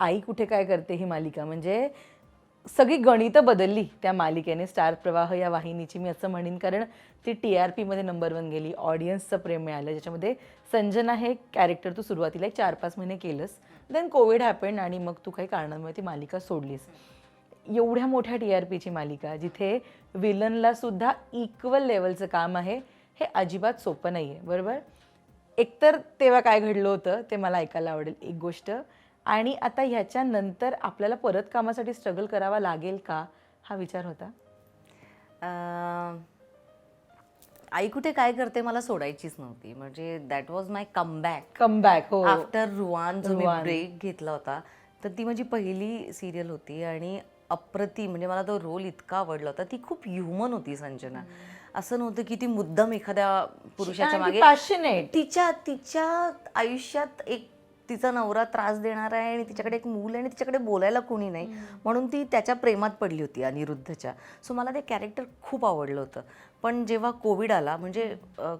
आई कुठे काय करते ही मालिका? म्हणजे सगळी गणितं बदलली त्या मालिकेने. स्टार प्रवाह या वाहिनीची मी असं म्हणेन कारण ती टी आर पीमध्ये नंबर वन गेली. ऑडियन्सचं प्रेम मिळालं. ज्याच्यामध्ये संजना हे कॅरेक्टर तू सुरुवातीला एक चार पाच महिने केलंस. देन कोविड हॅपन आणि मग तू काही कारणांमुळे ती मालिका सोडलीस. एवढ्या मोठ्या टी आर पीची मालिका जिथे विलनला सुद्धा इक्वल लेवलचं काम आहे हे अजिबात सोपं नाही आहे बरोबर? एकतर तेव्हा काय घडलं होतं ते मला ऐकायला आवडेल. एक गोष्ट आणि आता ह्याच्यानंतर आपल्याला परत कामासाठी स्ट्रगल करावा लागेल का? हा विचार होता. आई कुठे काय करते मला सोडायचीच नव्हती. म्हणजे that was my comeback come back हो. आफ्टर रुवान जो मी. ब्रेक घेतला होता तर ती माझी पहिली सिरियल होती आणि अप्रतिम म्हणजे मला तो रोल इतका आवडला होता. ती खूप ह्युमन होती संजना. असं नव्हतं की ती मुद्दाम एखाद्या पुरुषाच्या मागे तिच्या तिच्या आयुष्यात एक तिचा नवरा त्रास देणार आहे आणि तिच्याकडे एक मूल आहे आणि तिच्याकडे बोलायला कोणी नाही. म्हणून ती त्याच्या प्रेमात पडली होती अनिरुद्धच्या. सो मला ते कॅरेक्टर खूप आवडलं होतं. पण जेव्हा कोविड आला म्हणजे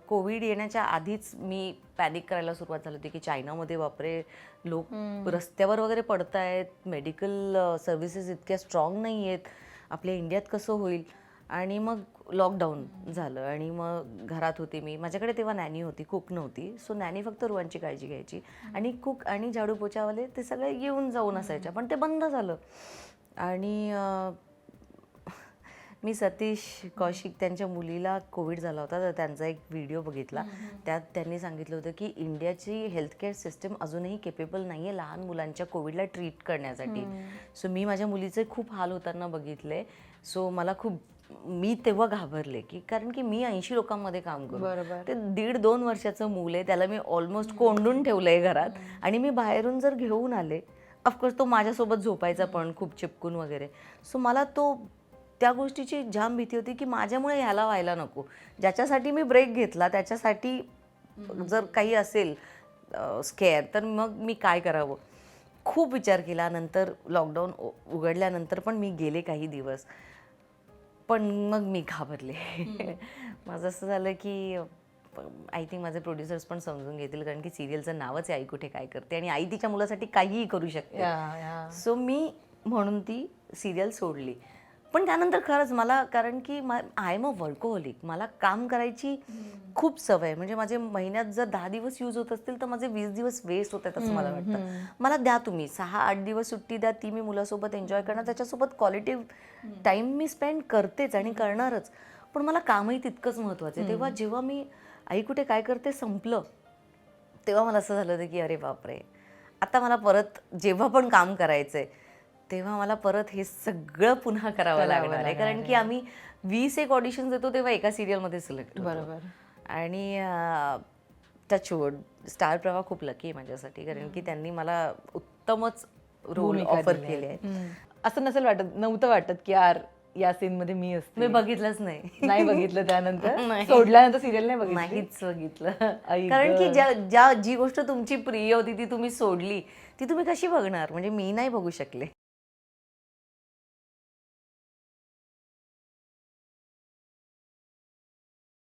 कोविड येण्याच्या आधीच मी पॅनिक करायला सुरुवात झाली होती की चायनामध्ये बापरे लोक रस्त्यावर वगैरे पडत आहेत मेडिकल सर्व्हिसेस इतक्या स्ट्रॉंग नाही आहेत आपल्या इंडियात कसं होईल? आणि मग लॉकडाऊन झालं आणि मग घरात होते मी. माझ्याकडे तेव्हा नॅनी होती कुक नव्हती. सो नॅनी फक्त रुवांची काळजी घ्यायची. आणि कुक आणि झाडू पोछावाले ते सगळे येऊन जाऊन असायच्या. पण ते बंद झालं. आणि मी सतीश कौशिक त्यांच्या मुलीला कोविड झाला होता. तर त्यांचा एक व्हिडिओ बघितला. त्यात त्यांनी सांगितलं होतं की इंडियाची हेल्थकेअर सिस्टम अजूनही केपेबल नाही आहे लहान मुलांच्या कोविडला ट्रीट करण्यासाठी. सो मी माझ्या मुलीचे खूप हाल होताना बघितले. सो मला खूप मी तेव्हा घाबरले की कारण की मी ऐंशी लोकांमध्ये काम करू. बरोबर. ते दीड दोन वर्षाचं मूल आहे त्याला मी ऑलमोस्ट कोंडून ठेवलंय घरात. आणि मी बाहेरून जर घेऊन आले ऑफकोर्स तो माझ्यासोबत झोपायचा पण खूप चिपकून वगैरे. सो मला तो त्या गोष्टीची जाम भीती होती की माझ्यामुळे ह्याला व्हायला नको. ज्याच्यासाठी मी ब्रेक घेतला त्याच्यासाठी जर काही असेल स्केअर तर मग मी काय करावं? खूप विचार केला. नंतर लॉकडाऊन उघडल्यानंतर पण मी गेले काही दिवस. पण मग मी घाबरले. माझं असं झालं की आय थिंक माझे प्रोड्युसर्स पण समजून घेतील कारण की सिरियलचं नावच आहे आई कुठे काय करते आणि आई तिच्या मुलासाठी काहीही करू शकते. सो मी म्हणून ती सिरियल सोडली. पण त्यानंतर खरंच मला कारण की आय एम अ वर्कोहोलिक मला काम करायची खूप सवय आहे. म्हणजे माझे महिन्यात जर दहा दिवस यूज होत असतील तर माझे वीस दिवस वेस्ट होत आहेत असं मला वाटतं. मला द्या तुम्ही. सहा आठ दिवस सुट्टी द्या ती मी मुलासोबत एन्जॉय करणार. त्याच्यासोबत क्वालिटी टाईम मी स्पेंड करतेच आणि करणारच. पण मला कामही तितकंच महत्त्वाचं आहे. तेव्हा जेव्हा मी आई कुठे काय करते संपलं तेव्हा मला असं झालं होतं की अरे बापरे. आता मला परत जेव्हा पण काम करायचंय तेव्हा मला परत हे सगळं पुन्हा करावं लागणार आहे. कारण की आम्ही वीस एक ऑडिशन देतो तेव्हा एका सिरियलमध्ये सिलेक्ट बरोबर. आणि टचवूड स्टार प्रवाह खूप लकी आहे माझ्यासाठी. कारण की त्यांनी मला उत्तमच रोल ऑफर केले आहेत. असं नसेल वाटत नव्हतं वाटत की यार या सीन मध्ये मी असते. मी बघितलंच नाही. नाही बघितलं त्यानंतर. सोडल्यानंतर सिरियल नाही बघितली? नाहीच बघितलं. कारण की. ज्या ज्या जी गोष्ट तुमची प्रिय होती ती तुम्ही सोडली ती तुम्ही कशी बघणार? म्हणजे मी नाही बघू शकले.